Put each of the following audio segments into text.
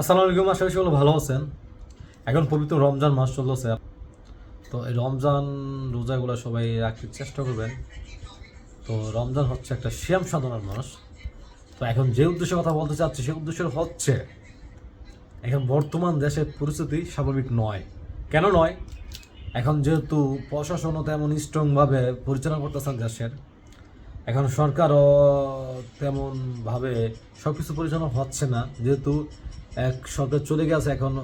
আসসালামু আলাইকুম, আশা করি ভালো আছেন। এখন পবিত্র রমজান মাস চলছে তো এই রমজান রোজাগুলো সবাই রাখতে চেষ্টা করবেন। তো রমজান হচ্ছে একটা শ্যাম সাধনার মাস। তো এখন যে উদ্দেশ্যে কথা বলতে চাচ্ছি, সে উদ্দেশ্য হচ্ছে, এখন বর্তমান দেশের পরিস্থিতি স্বাভাবিক নয়। কেন নয়? এখন যেহেতু প্রশাসনও তেমন স্ট্রংভাবে পরিচালনা করতেছেন দেশের, এখন সরকারও তেমনভাবে সব কিছু পরিচালনা হচ্ছে না। যেহেতু এক সরকার চলে গেছে এখন।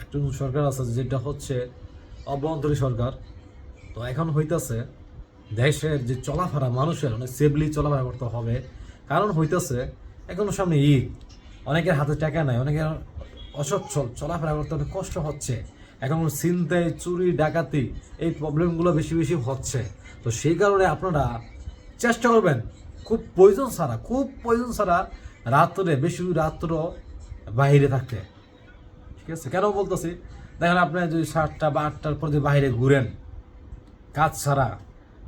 একটা সরকার আছে যেটা হচ্ছে অভ্যন্তরীণ সরকার। তো এখন হইতাছে দেশের যে চলাফেরা মানুষের অনেক সেফলি চলাফেরা করতে হবে। কারণ হইতাছে এখন সামনে ঈদ। অনেকের হাতে টাকা নাই, অনেকের অসচ্ছল, চলাফেরা করতে অনেক কষ্ট হচ্ছে। এখন চিন্তায় চুরি, ডাকাতি এই প্রবলেমগুলো বেশি বেশি হচ্ছে। তো সেই কারণে আপনারা চেষ্টা করবেন, খুব প্রয়োজন ছাড়া, খুব প্রয়োজন ছাড়া রাত্রে, বেশি রাত্র বাইরে থাকতে। ঠিক আছে? কেন বলতেছি? দেখেন আপনি যদি সাতটা বা আটটার পর যদি বাইরে ঘুরেন, কাজ ছাড়া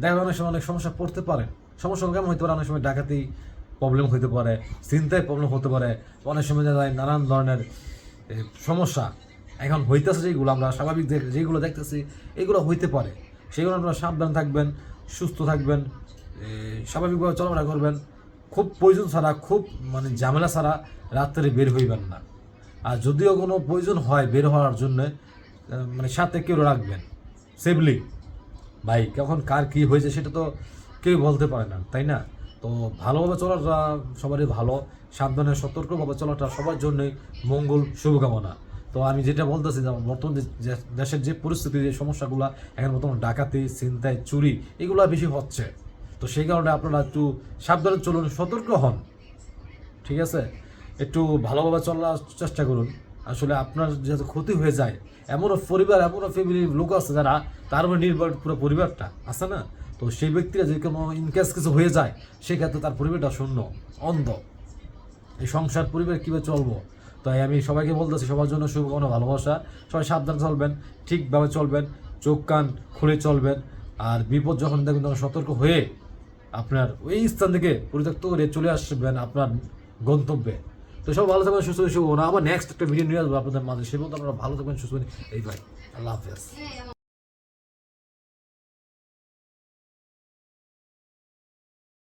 দেখেন অনেক সময় অনেক সমস্যা পড়তে পারে। সমস্যা কেমন হতে পারে? অনেক সময় ডাকাতি প্রবলেম হতে পারে, চিন্তায় প্রবলেম হতে পারে, অনেক সময় যায় নানান ধরনের সমস্যা। এখন হইতেছে যেগুলো, আমরা স্বাভাবিক যেগুলো দেখতেছি, এগুলো হইতে পারে। সেগুলো আপনারা সাবধান থাকবেন, সুস্থ থাকবেন স্বাভাবিকভাবে চলাফেরা করবেন। খুব প্রয়োজন ছাড়া, খুব মানে ঝামেলা ছাড়া রাত্রে বের হইবেন না। আর যদিও কোনো প্রয়োজন হয় বের হওয়ার জন্য মানে সাথে কেউ রাখবেন। সেফলি ভাই, কখন কার কি হয়েছে সেটা তো কেউ বলতে পারে না, তাই না? তো ভালোভাবে চলাটা সবারই ভালো, সাবধানে সতর্কভাবে চলাটা সবার জন্যই মঙ্গল শুভকামনা। তো আমি যেটা বলতেছি, যে বর্তমান দেশের যে পরিস্থিতি, যে সমস্যাগুলো, এখন বর্তমান ডাকাতি চিন্তায় চুরি, এগুলো বেশি হচ্ছে। তো সেই কারণে আপনারা একটু সাবধানে চলুন, সতর্ক হন। ঠিক আছে? একটু ভালোভাবে চলার চেষ্টা করুন। আসলে আপনার যাতে ক্ষতি হয়ে যায়, এমনও পরিবার, এমনও ফ্যামিলির লোক আছে যারা, তার উপরে নির্ভর পুরো পরিবারটা, আছে না? তো সেই ব্যক্তিরা যদি কোনো ইনকেস কিছু হয়ে যায়, সেক্ষেত্রে তার পরিবারটা শূন্য, অন্ধ। এই সংসার, পরিবার কীভাবে চলবো? তাই আমি সবাইকে বলতেছি, সবার জন্য শুভকামনা, ভালোবাসা। সবাই সাবধানে চলবেন, ঠিকভাবে চলবেন, চোখ কান খুলে চলবেন। আর বিপদ যখন দেখবেন, তখন সতর্ক হয়ে আপনার ওই স্থান থেকে পরিত্যক্ত করে চলে আসবেন আপনার গন্তব্যে। তো সব ভালো থাকবেন, সুস্থ শুভ। আবার নেক্সট একটা ভিডিও নিয়ে আসব আপনাদের মাঝে। সে পর্যন্ত আপনারা ভালো থাকবেন, সুস্থ এই ভাই, আল্লাহ হাফেজ।